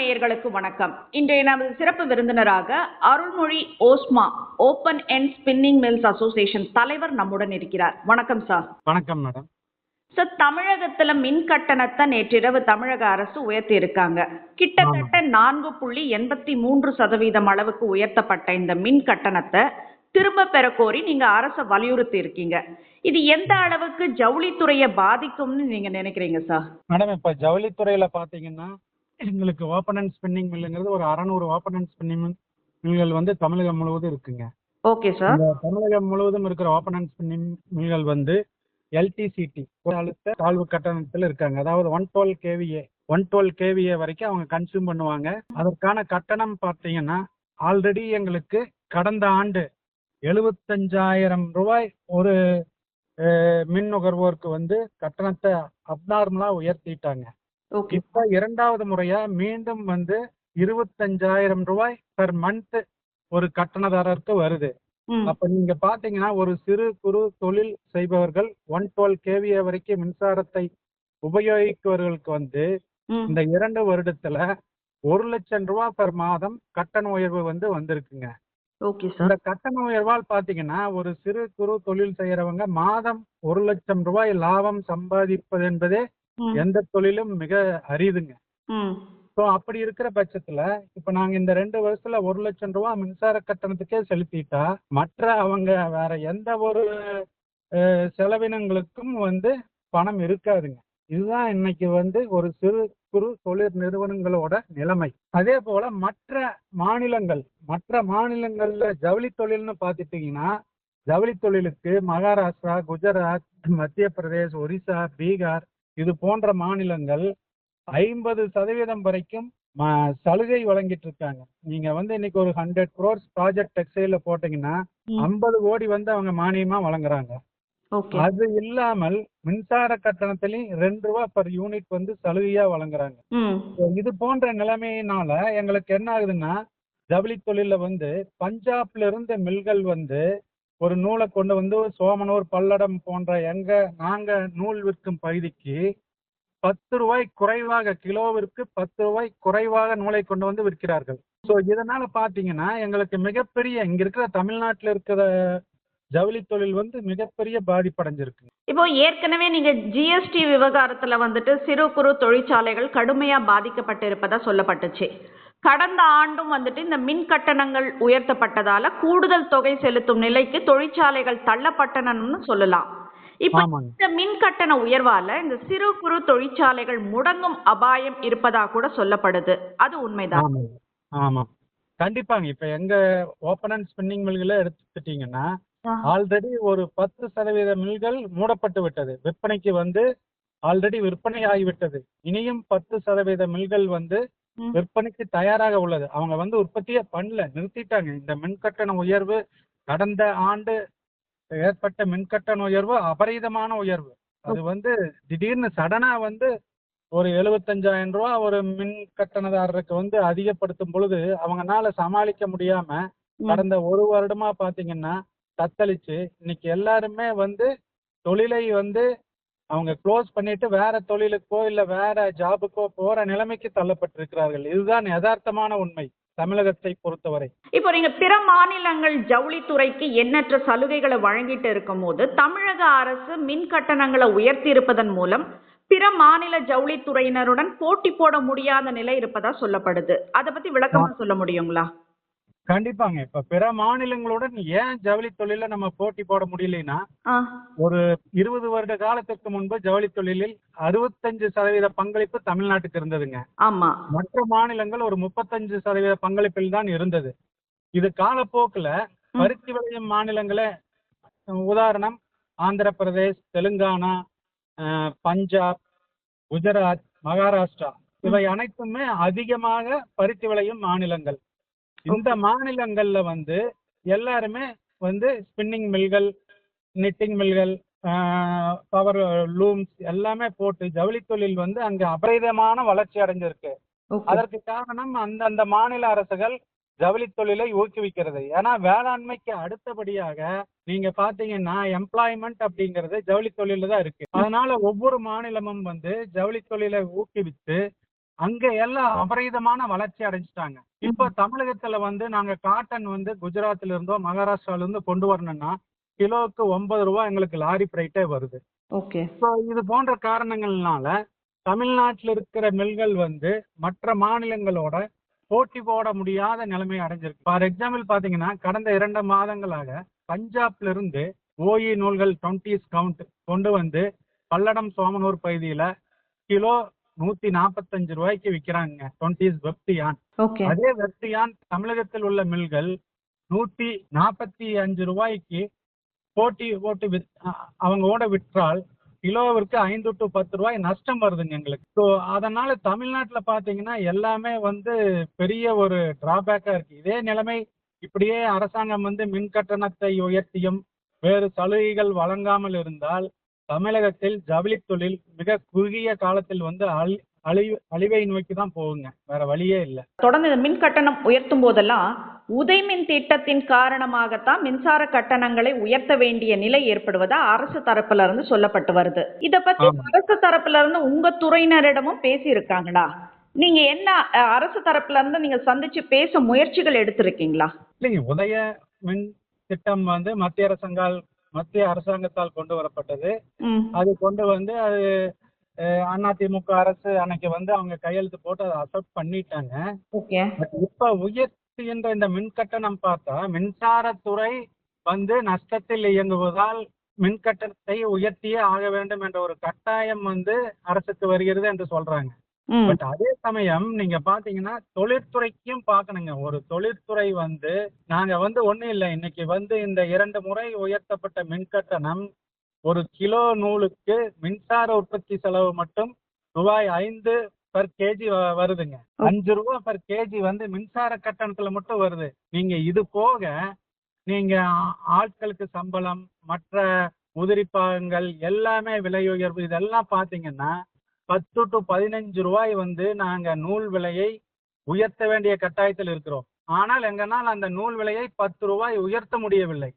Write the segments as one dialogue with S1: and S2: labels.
S1: நேயர்களுக்கு வணக்கம். இன்றைய நமது சிறப்பு விருந்தினராக Arulmozhi OSMA open and spinning mills association தலைவர் நம்முடன் இருக்கிறார். வணக்கம் சார்.
S2: வணக்கம் மேடம்.
S1: சார் தமிழகத்துல மின் கட்டணத்தை நேற்றிரவு தமிழக அரசு உயர்த்தி இருக்காங்க. கிட்டத்தட்ட நான்கு புள்ளி எண்பத்தி மூன்று சதவீதம் அளவுக்கு உயர்த்தப்பட்ட இந்த மின் கட்டணத்தை திரும்ப பெற கோரி நீங்க அரசை வலியுறுத்தி இருக்கீங்க. இது எந்த அளவுக்கு ஜவுளித்துறையை பாதிக்கும்னு நீங்க நினைக்கிறீங்க சார்?
S2: மேடம் இப்போ ஜவுளித்துறையில பாத்தீங்கன்னா எங்களுக்கு ஓப்பன் அண்ட் ஸ்பின்னிங் மில்லுங்கிறது ஒரு அறநூறு ஓப்பன் அண்ட் ஸ்பின்னிங் மில்கள் வந்து தமிழகம் முழுவதும் இருக்குங்க.
S1: ஓகே சார்
S2: தமிழகம் முழுவதும் இருக்கிற ஓப்பன் அண்ட் ஸ்பின்னிங் மில்கள் வந்து எல்டிசிடி அழுத்த தாழ்வு கட்டணத்தில் இருக்காங்க. அதாவது one twelve KVA one twelve KVA வரைக்கும் அவங்க கன்சியூம் பண்ணுவாங்க. அதற்கான கட்டணம் பார்த்தீங்கன்னா ஆல்ரெடி எங்களுக்கு கடந்த ஆண்டு எழுபத்தஞ்சாயிரம் ரூபாய் ஒரு மின் நுகர்வோருக்கு வந்து கட்டணத்தை அப்நார்மலா உயர்த்திட்டாங்க. இப்ப இரண்டாவது முறையா மீண்டும் வந்து இருபத்தஞ்சாயிரம் ரூபாய் பெர் மந்த் ஒரு கட்டணதாரருக்கு வருது. அப்ப நீங்க பாத்தீங்கன்னா ஒரு சிறு குறு தொழில் செய்பவர்கள் ஒன் டுவெல் கேவிஏ வரைக்கும் மின்சாரத்தை உபயோகிப்பவர்களுக்கு வந்து இந்த இரண்டு வருடத்துல ஒரு லட்சம் ரூபாய் பெர் மாதம் கட்டண உயர்வு வந்து வந்திருக்குங்க. இந்த கட்டண உயர்வால் பாத்தீங்கன்னா ஒரு சிறு குறு தொழில் செய்யறவங்க மாதம் ஒரு லட்சம் ரூபாய் லாபம் சம்பாதிப்பது என்பதே எந்த தொழிலும் மிக அரிதுங்க. ஸோ அப்படி இருக்கிற பட்சத்துல இப்ப நாங்க இந்த ரெண்டு வருஷத்துல ஒரு லட்சம் ரூபாய் மின்சார கட்டணத்துக்கே செலுத்திட்டா மற்ற அவங்க வேற எந்த ஒரு செலவினங்களுக்கும் வந்து பணம் இருக்காதுங்க. இதுதான் இன்னைக்கு வந்து ஒரு சிறு குறு தொழில் நிறுவனங்களோட நிலைமை. அதே போல மற்ற மாநிலங்கள் மற்ற மாநிலங்கள்ல ஜவுளி தொழில்னு பார்த்துட்டீங்கன்னா ஜவுளி தொழிலுக்கு மகாராஷ்டிரா குஜராத் மத்திய பிரதேஷ் ஒரிசா பீகார் இது போன்ற மாநிலங்கள் ஐம்பது சதவீதம் வரைக்கும் சலுகை வழங்கிட்டு இருக்காங்க. நீங்க வந்து இன்னைக்கு ஒரு ஹண்ட்ரட் க்ரோர்ஸ் ப்ராஜெக்ட் டெக்ஸ்டைல போட்டீங்கன்னா. ஐம்பது கோடி வந்து அவங்க மானியமா வழங்குறாங்க. அது இல்லாமல் மின்சார கட்டணத்திலையும் ரெண்டு ரூபா பர் யூனிட் வந்து சலுகையா வழங்குறாங்க. இது போன்ற நிலைமையினால எங்களுக்கு என்ன ஆகுதுன்னா ஜவுளி தொழில வந்து பஞ்சாப்ல இருந்த மில்கள் வந்து ஒரு நூலை கொண்டு வந்து சோமனூர் பல்லடம் போன்ற எங்க நாங்க நூல் விற்கும் பகுதிக்கு பத்து ரூபாய் குறைவாக கிலோவிற்கு பத்து ரூபாய் குறைவாக நூலை கொண்டு வந்து விற்கிறார்கள். ஸோ இதனால பாத்தீங்கன்னா எங்களுக்கு மிகப்பெரிய இங்க இருக்கிற தமிழ்நாட்டில் இருக்கிற ஜவுளி தொழில் வந்து மிகப்பெரிய பாதிப்படைஞ்சிருக்கு.
S1: இப்போ ஏற்கனவே நீங்க ஜிஎஸ்டி விவகாரத்துல வந்துட்டு சிறு குறு தொழிற்சாலைகள் கடுமையா பாதிக்கப்பட்டிருப்பதா சொல்லப்பட்டுச்சு. கடந்த ஆண்டும் வந்துட்டு இந்த மின் கட்டணங்கள் உயர்த்தப்பட்டதால கூடுதல் தொகை செலுத்தும் நிலைக்கு தொழிற்சாலைகள் தள்ளப்பட்டனன்னு சொல்லலாம். இப்போ இந்த மின் கட்டண உயர்வால இந்த சிறு குறு தொழிற்சாலைகள் முடங்கும் அபாயம் இருப்பதா கூட சொல்லப்படுது. அது உண்மைதான்.
S2: ஆமா. கண்டிப்பாங்க. இப்ப எங்க ஓப்பன் அண்ட் ஸ்பின்னிங் மில்களை எடுத்துக்கிட்டீங்கன்னா ஆல்ரெடி ஒரு பத்து சதவீத மில்கள் மூடப்பட்டு விட்டது. விற்பனைக்கு வந்து ஆல்ரெடி விற்பனை ஆகிவிட்டது. இனியும் பத்து சதவீத மில்கள் வந்து. விற்பனைக்கு தயாராக உள்ளது. அவங்க வந்து உற்பத்தியே பண்ணல நிறுத்திட்டாங்க. இந்த மின்கட்டண உயர்வு கடந்த ஆண்டு ஏற்பட்ட மின்கட்டண உயர்வு அபரீதமான உயர்வு. அது வந்து திடீர்னு சடனா வந்து ஒரு எழுபத்தஞ்சாயிரம் ரூபா ஒரு மின் கட்டணதாரருக்கு வந்து அதிகப்படுத்தும் பொழுது அவங்கனால சமாளிக்க முடியாம. கடந்த ஒரு வருடமா பாத்தீங்கன்னா தத்தளிச்சு இன்னைக்கு எல்லாருமே வந்து தொழிலை வந்து அவங்க க்ளோஸ் பண்ணிட்டு வேற தொழிலுக்கோ இல்ல வேற ஜாபுக்கோ போற நிலைமைக்கு தள்ளப்பட்டிருக்கிறார்கள். இதுதான் யதார்த்தமான உண்மை தமிழகத்தை பொறுத்தவரை.
S1: இப்போ நீங்க பிற மாநிலங்கள் ஜவுளித்துறைக்கு எண்ணற்ற சலுகைகளை வழங்கிட்டு இருக்கும்போது தமிழக அரசு மின் கட்டணங்களை உயர்த்தி இருப்பதன் மூலம் பிற மாநில ஜவுளித்துறையினருடன் போட்டி போட முடியாத நிலை இருப்பதா சொல்லப்படுது. அதை பத்தி விளக்கமா சொல்ல முடியுங்களா?
S2: கண்டிப்பாங்க. இப்ப பிற மாநிலங்களுடன் ஏன் ஜவுளி தொழில நம்ம போட்டி போட முடியலைன்னா ஒரு இருபது வருட காலத்திற்கு முன்பு ஜவுளி தொழிலில் அறுபத்தஞ்சு சதவீத பங்களிப்பு தமிழ்நாட்டுக்கு இருந்ததுங்க.
S1: ஆமா.
S2: மற்ற மாநிலங்கள் ஒரு முப்பத்தஞ்சு சதவீத பங்களிப்பில் தான் இருந்தது. இது காலப்போக்குல. பருத்தி விளையும் மாநிலங்களே உதாரணம் ஆந்திர பிரதேஷ் தெலுங்கானா பஞ்சாப் குஜராத் மகாராஷ்டிரா இவை அனைத்துமே அதிகமாக பருத்தி விளையும் மாநிலங்கள். இந்த மாநிலங்கள்ல வந்து எல்லாருமே வந்து ஸ்பின்னிங் மில்கள் நிட்டிங் மில்கள் பவர் லூம்ஸ் எல்லாமே போட்டு ஜவுளி தொழில் வந்து அங்க அபரிதமான வளர்ச்சி அடைஞ்சிருக்கு. அதற்கு காரணம் அந்தந்த மாநில அரசுகள் ஜவுளி தொழிலை ஊக்குவிக்கிறது. ஏன்னா வேளாண்மைக்கு அடுத்தபடியாக நீங்க பாத்தீங்கன்னா எம்ப்ளாய்மெண்ட் அப்படிங்கிறது ஜவுளி தொழில தான் இருக்கு. அதனால ஒவ்வொரு மாநிலமும் வந்து ஜவுளி தொழிலை ஊக்குவித்து அங்க எல்லாம் அபரிதமான வளர்ச்சி அடைஞ்சிட்டாங்க. இப்போ தமிழகத்துல வந்து நாங்க காட்டன் வந்து குஜராத்ல இருந்தோ மகாராஷ்டிரால இருந்து கொண்டு வரணும்னா கிலோவுக்கு ஒன்பது ரூபாய் எங்களுக்கு லாரி பிரைட்டே வருது. இது போன்ற காரணங்கள்னால தமிழ்நாட்டில் இருக்கிற மில்கள் வந்து மற்ற மாநிலங்களோட போட்டி போட முடியாத நிலைமை அடைஞ்சிருக்கு. ஃபார் எக்ஸாம்பிள் பாத்தீங்கன்னா கடந்த இரண்டு மாதங்களாக பஞ்சாப்ல இருந்து ஓஇ நூல்கள் டுவெண்ட்டிஸ் கவுண்ட் கொண்டு வந்து பல்லடம் சோமனூர் பகுதியில கிலோ நூத்தி நாற்பத்தஞ்சு ரூபாய்க்கு விற்கிறாங்க டுவெண்ட்டிஸ் வெப்டியான் அதே வெப்டியான் தமிழகத்தில் உள்ள மில்கள் நூத்தி நாற்பத்தி அஞ்சு ரூபாய்க்கு போட்டி போட்டு வித் அ- அவங்களோட விற்றால் கிலோவிற்கு ஐந்து டு பத்து ரூபாய் நஷ்டம் வருதுங்க எங்களுக்கு. ஸோ அதனால தமிழ்நாட்டில் பார்த்தீங்கன்னா எல்லாமே வந்து பெரிய ஒரு டிராபேக்கா இருக்கு. இதே நிலைமை இப்படியே அரசாங்கம் வந்து மின் கட்டணத்தை உயர்த்தியும் வேறு சலுகைகள் வழங்காமல் இருந்தால் தமிழகத்தில் ஜவுளி தொழில் மிக குறுகிய காலத்தில் வந்து அழி அழிவு அழிவை நோக்கி தான் போகுங்க. வேற வழியே இல்லை.
S1: தொடர்ந்து மின் கட்டணம் உயர்த்தும் போதெல்லாம் உதய்மின் திட்டத்தின் காரணமாகத்தான் மின்சார கட்டணங்களை உயர்த்த வேண்டிய நிலை ஏற்படுவதா அரசு தரப்புல இருந்து சொல்லப்பட்டு வருது. இத பத்தி. அரசு தரப்புல இருந்து உங்க துறையினரிடமும் பேசி இருக்காங்களா நீங்க என்ன அரசு தரப்புல இருந்து நீங்க சந்திச்சு பேச முயற்சிகள் எடுத்திருக்கீங்களா?
S2: இல்லைங்க உதய மின் திட்டம் வந்து மத்திய அரசாங்கால் மத்திய அரசாங்கத்தால் கொண்டு வரப்பட்டது. அது கொண்டு வந்து அது அதிமுக அரசு அன்னைக்கு வந்து அவங்க கையெழுத்து போட்டு அதை அக்செப்ட் பண்ணிட்டாங்க. இப்ப உயர்த்துகின்ற இந்த மின் கட்டணம் பார்த்தா மின்சாரத்துறை வந்து நஷ்டத்தில் இயங்குவதால் மின் கட்டணத்தை உயர்த்தியே ஆக வேண்டும் என்ற ஒரு கட்டாயம் வந்து அரசுக்கு வருகிறது என்று சொல்றாங்க. பட் அதே சமயம் நீங்க பாத்தீங்கன்னா தொழிற்துறைக்கும் பார்க்கணுங்க ஒரு தொழிற்துறை வந்து நாங்க வந்து ஒண்ணும் இல்லை. இன்னைக்கு வந்து இந்த இரண்டு முறை உயர்த்தப்பட்ட மின் கட்டணம் ஒரு கிலோ நூலுக்கு மின்சார உற்பத்தி செலவு மட்டும் ரூபாய் ஐந்து பர் கேஜி வருதுங்க. அஞ்சு ரூபாய் பர் கேஜி வந்து மின்சார கட்டணத்துல மட்டும் வருது. நீங்க இது போக நீங்க ஆட்களுக்கு சம்பளம் மற்ற உதிரி பாகங்கள் எல்லாமே விலை உயர்வு இதெல்லாம் பாத்தீங்கன்னா பத்து டு பதினஞ்சு ரூபாய் வந்து நாங்க நூல் விலையை உயர்த்த வேண்டிய கட்டாயத்தில் இருக்கிறோம். ஆனால் எங்கனால் அந்த நூல் விலையை பத்து ரூபாய் உயர்த்த முடியவில்லை.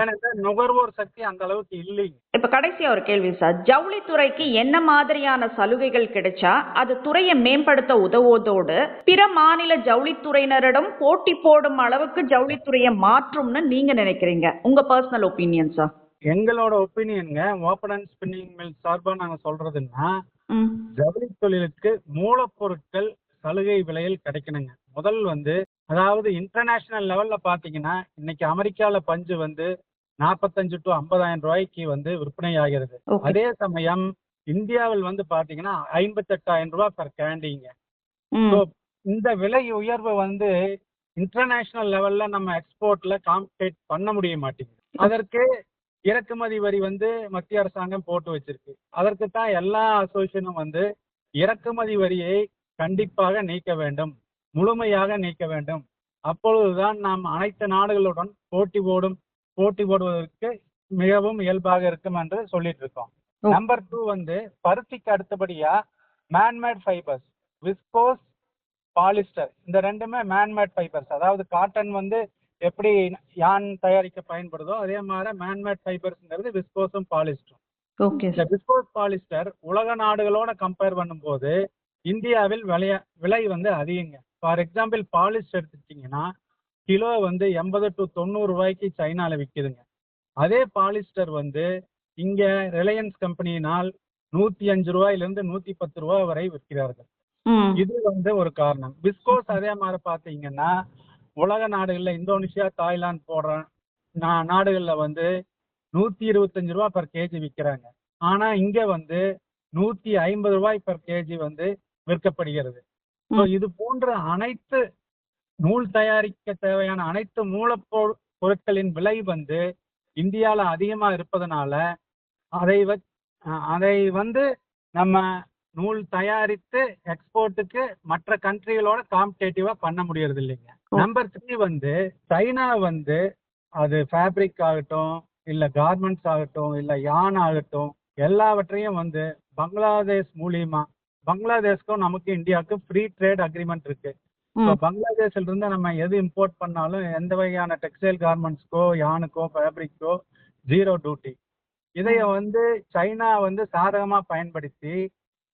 S2: ஏனென்றால் நுகர்வோர் சக்தி அந்த அளவுக்கு இல்லைங்க
S1: இப்ப கடைசியா ஒரு கேள்வி சார். ஜவுளித்துறைக்கு என்ன மாதிரியான சலுகைகள் கிடைச்சா அது துறையை மேம்படுத்த உதவுவதோடு பிற மாநில ஜவுளித்துறையினரிடம் போட்டி போடும் அளவுக்கு ஜவுளித்துறையை மாற்றும்னு நீங்க நினைக்கிறீங்க. உங்க பர்சனல் ஒப்பீனியன் சார்
S2: எங்களோட ஒப்பீனியனுங்க ஓப்பன் அண்ட் ஸ்பின்னிங் மில் சார்பா நாங்க சொல்றதுன்னா ஜவுளி தொழிலுக்கு மூலப்பொருட்கள் சலுகை விலையில் கிடைக்கணுங்க. முதல் வந்து அதாவது இன்டர்நேஷனல் லெவல்ல பாத்தீங்கன்னா இன்னைக்கு அமெரிக்கால பஞ்சு வந்து நாற்பத்தஞ்சு டு ஐம்பதாயிரம் ரூபாய்க்கு வந்து விற்பனை ஆகிறது. அதே சமயம் இந்தியாவில் வந்து பாத்தீங்கன்னா ஐம்பத்தெட்டாயிரம் ரூபாய் பர் கேண்டிங்க இந்த விலை உயர்வு வந்து இன்டர்நேஷனல் லெவல்ல நம்ம எக்ஸ்போர்ட்ல காம்பேட் பண்ண முடிய மாட்டேங்குது. அதற்கு இறக்குமதி வரி வந்து மத்திய அரசாங்கம் போட்டு வச்சிருக்கு. அதற்கு தான் எல்லா அசோசியேஷனும் வந்து இறக்குமதி வரியை கண்டிப்பாக நீக்க வேண்டும். முழுமையாக நீக்க வேண்டும். அப்பொழுதுதான் நாம் அனைத்து நாடுகளுடன் போட்டி போடும் போட்டி போடுவதற்கு மிகவும் இயல்பாக இருக்கும் என்று சொல்லிட்டு இருக்கோம். நம்பர் டூ வந்து பருத்திக்கு அடுத்தபடியா மேன்மேட் ஃபைபர்ஸ் விஸ்கோஸ் பாலிஸ்டர் இந்த ரெண்டுமே மேன்மேட் ஃபைபர்ஸ் அதாவது காட்டன் வந்து எப்படி யான் தயாரிக்க பயன்படுதோ அதே மாதிரி மேன்மேட் ஃபைபர்ஸ்ங்கிறது விஸ்கோஸும் பாலிஸ்டரும்
S1: ஓகே
S2: இந்த விஸ்கோஸ் பாலிஸ்டர் உலக நாடுகளோட கம்பேர் பண்ணும்போது இந்தியாவில் விலைய விலை வந்து அதிகங்க. ஃபார் எக்ஸாம்பிள் பாலிஸ்டர் எடுத்துக்கிட்டிங்கன்னா கிலோ வந்து எண்பது டு தொண்ணூறு ரூபாய்க்கு சைனால விற்குதுங்க அதே பாலிஸ்டர் வந்து இங்க ரிலையன்ஸ் கம்பெனியினால் நூத்தி அஞ்சு ரூபாயிலிருந்து நூத்தி பத்து ரூபாய் வரை விற்கிறார்கள். இது வந்து ஒரு காரணம். விஸ்கோஸ் அதே மாதிரி பாத்தீங்கன்னா உலக நாடுகள்ல இந்தோனேஷியா தாய்லாந்து போடுற நா- நாடுகள்ல வந்து நூத்தி இருபத்தஞ்சு ரூபாய் பர் கேஜி விற்கிறாங்க ஆனா இங்க வந்து நூத்தி ஐம்பது ரூபாய் பர் கேஜி வந்து விற்கப்படுகிறது
S1: ம்.
S2: இது போன்ற அனைத்து நூல் தயாரிக்க தேவையான அனைத்து மூலப்பொ- பொருட்களின் விலை வந்து இந்தியால அதிகமா இருப்பதனால அதை வ- அதை வந்து நம்ம நூல் தயாரித்து எக்ஸ்போர்ட்டுக்கு மற்ற கண்ட்ரிகளோட காம்படேட்டிவா பண்ண முடியறது இல்லைங்க. நம்பர் த்ரீ வந்து சைனா வந்து அது ஃபேப்ரிக் ஆகட்டும் இல்ல கார்மெண்ட்ஸ் ஆகட்டும் இல்ல யான் ஆகட்டும் எல்லாவற்றையும் வந்து பங்களாதேஷ் மூலியமா பங்களாதேஷ்க்கும் நமக்கு இந்தியாவுக்கும் ஃப்ரீ ட்ரேட் அக்ரிமெண்ட் இருக்கு. பங்களாதேஷ்ல இருந்து நம்ம எது இம்போர்ட் பண்ணாலும் எந்த வகையான டெக்ஸ்டைல் கார்மெண்ட்ஸ்க்கோ யானுக்கோ ஃபேப்ரிக்கோ ஜீரோ டியூட்டி இதைய வந்து சைனா வந்து சாதகமா பயன்படுத்தி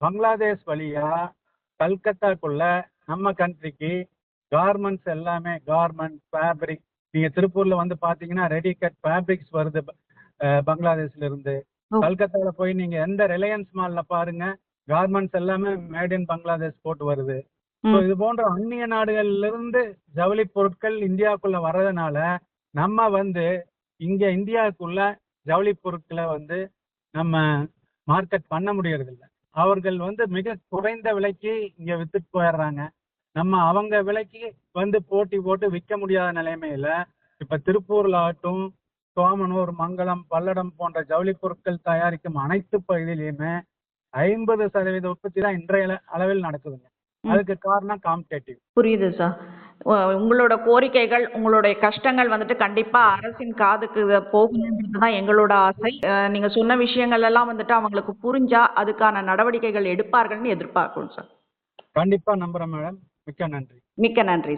S2: பங்களாதேஷ் வழியா கல்கத்தாக்குள்ள நம்ம கண்ட்ரிக்கு கார்மெண்ட்ஸ் எல்லாமே கார்மெண்ட் ஃபேப்ரிக் நீங்க திருப்பூர்ல வந்து பாத்தீங்கன்னா ரெடி கட் ஃபேப்ரிக்ஸ் வருது பங்களாதேஷ்ல இருந்து. கல்கத்தால போய் நீங்க எந்த ரிலையன்ஸ் மால்ல பாருங்க கார்மெண்ட்ஸ் எல்லாமே மேட் இன் பங்களாதேஷ் போட்டு வருது. இது போன்ற அந்நிய நாடுகள்ல இருந்து ஜவுளி பொருட்கள் இந்தியாவுக்குள்ள வர்றதுனால நம்ம வந்து இங்க இந்தியாவுக்குள்ள ஜவுளி பொருட்களை வந்து நம்ம மார்க்கெட் பண்ண முடியறதில்ல. அவர்கள் வந்து மிக குறைந்த விலைக்கு இங்க வித்துட்டு போயிடுறாங்க. நம்ம அவங்க விலைக்கு வந்து போட்டி போட்டு விற்க முடியாத நிலைமையில இப்ப திருப்பூர்ல ஆகட்டும் சோமனூர் மங்களம் பல்லடம் போன்ற ஜவுளி பொருட்கள் தயாரிக்கும் அனைத்து பகுதியிலுமே ஐம்பது சதவீத உற்பத்தி தான் இன்றைய அளவில் நடக்குதுங்க. அதுக்கு காரணம் காம்படேட்டிவ்
S1: புரியுது சார். உங்களோட கோரிக்கைகள் உங்களுடைய கஷ்டங்கள் வந்துட்டு கண்டிப்பா அரசின் காதுக்கு போகணுன்றது தான் எங்களோட ஆசை. நீங்க சொன்ன விஷயங்கள் எல்லாம் வந்துட்டு அவங்களுக்கு புரிஞ்சா அதுக்கான நடவடிக்கைகள் எடுப்பார்கள்னு எதிர்பார்க்கிறோம் சார்.
S2: கண்டிப்பா நம்புறேன் மேடம். மிக்க நன்றி.
S1: மிக்க நன்றி